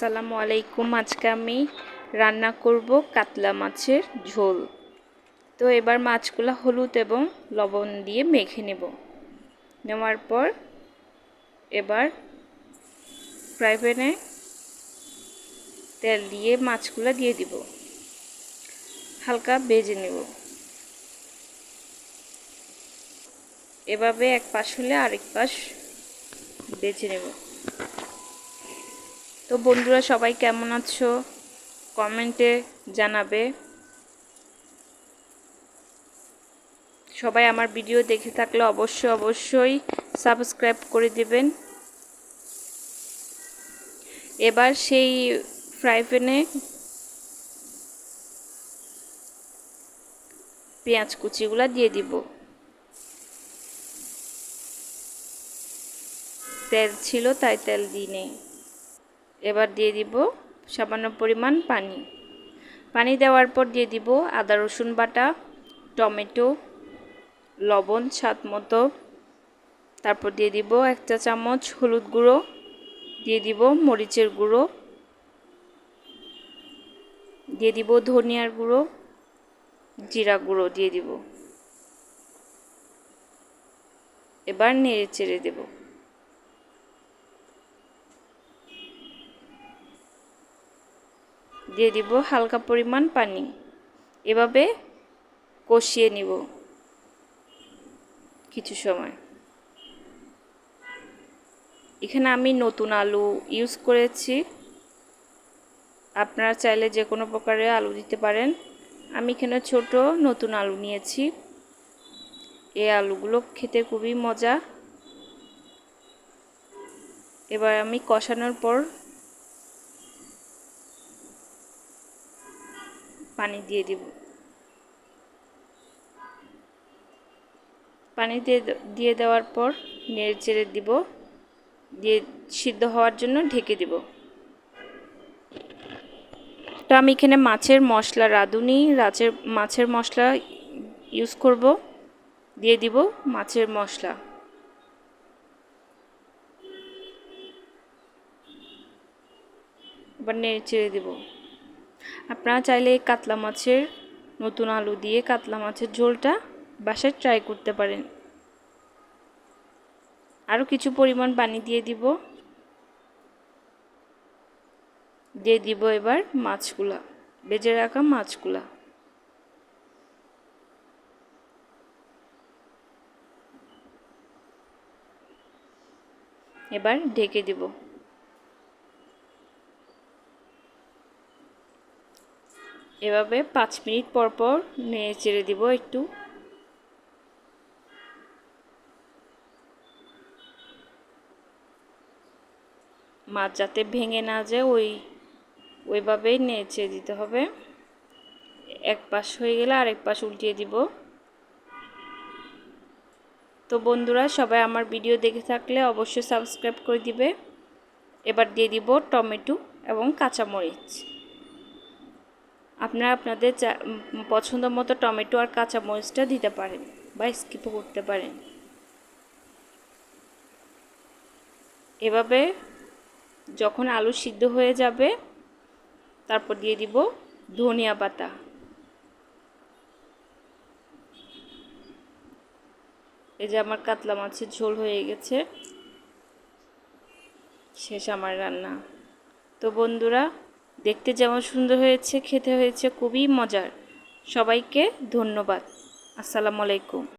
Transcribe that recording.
আসসালামু আলাইকুম। আজকে আমি রান্না করব কাতলা মাছের ঝোল। তো এবার মাছগুলো হলুদ এবং লবণ দিয়ে মেখে নেব। নেওয়ার পর এবার ফ্রাই প্যানে তেল দিয়ে মাছগুলো দিয়ে দিব। হালকা ভেজে নেব। এভাবে এক পাশ হলে আরেক পাশ বেছে নেব। তো বন্ধুরা, সবাই কেমন আছো? কমেন্টে জানাবে। সবাই আমার ভিডিও দেখে থাকলে অবশ্যই অবশ্যই সাবস্ক্রাইব করে দেবেন। এবার সেই ফ্রাই প্যানে পেঁয়াজ কুচিগুলো দিয়ে দিব। তেল ছিল তাই তেল দিই নেই এবার দিয়ে দিব সামান্য পরিমাণ পানি। পানি দেওয়ার পর দিয়ে দিব আদা, রসুন বাটা, টমেটো, লবণ, স্বাদ মতো। তারপর দিয়ে দিব এক চা চামচ হলুদ গুঁড়ো, দিয়ে দিব মরিচের গুঁড়ো, দিয়ে দিব ধনিয়ার গুঁড়ো, জিরা গুঁড়ো দিয়ে দিব। এবার নেড়ে চেড়ে দেবো। দিয়ে দিব হালকা পরিমাণ পানি। এভাবে কষিয়ে নিব কিছু সময়। এখানে আমি নতুন আলু ইউজ করেছি। আপনারা চাইলে যে কোনো প্রকারে আলু দিতে পারেন। আমি এখানে ছোট নতুন আলু নিয়েছি। এই আলুগুলো খেতে খুবই মজা। এবার আমি কষানোর পর পানি দিয়ে দিব। পানি দিয়ে দিয়ে দেওয়ার পর নেড়ে চেড়ে দিব। দিয়ে সিদ্ধ হওয়ার জন্য ঢেকে দিব। তো আমি এখানে মাছের মশলা, রাঁধুনি, রাচের, মাছের মশলা ইউজ করব। দিয়ে দিব মাছের মশলা। এবার নেড়ে চেড়ে দেবো। আপনারা চাইলে এই কাতলা মাছের নতুন আলু দিয়ে কাতলা মাছের ঝোলটা বাসায় ট্রাই করতে পারেন। আরও কিছু পরিমাণ পানি দিয়ে দিব। দিয়ে দিব এবার মাছগুলা, বেজে রাখা মাছগুলা। এবার ঢেকে দিব। এভাবে পাঁচ মিনিট পর পর নেড়ে চেড়ে দিব একটু। মাছ যাতে ভেঙে না যায়, ওই, ওইভাবেই নেড়ে দিতে হবে। এক পাশ হয়ে গেলে আরেক পাশ উল্টিয়ে দিব। তো বন্ধুরা, সবাই আমার ভিডিও দেখে থাকলে অবশ্যই সাবস্ক্রাইব করে দিবে। এবার দিয়ে দিব টমেটো এবং কাঁচামরিচ। আপনারা আপনাদের পছন্দ মতো টমেটো আর কাঁচা মরিচটা দিতে পারেন বা স্কিপও করতে পারেন। এভাবে যখন আলু সিদ্ধ হয়ে যাবে, তারপর দিয়ে দিব ধনিয়া পাতা। এই যে আমার কাতলা মাছের ঝোল হয়ে গেছে, শেষ আমার রান্না। তো বন্ধুরা দেখতে যেমন সুন্দর হয়েছে খেতে হয়েছে খুবই মজার। সবাইকে ধন্যবাদ। আসসালামু আলাইকুম।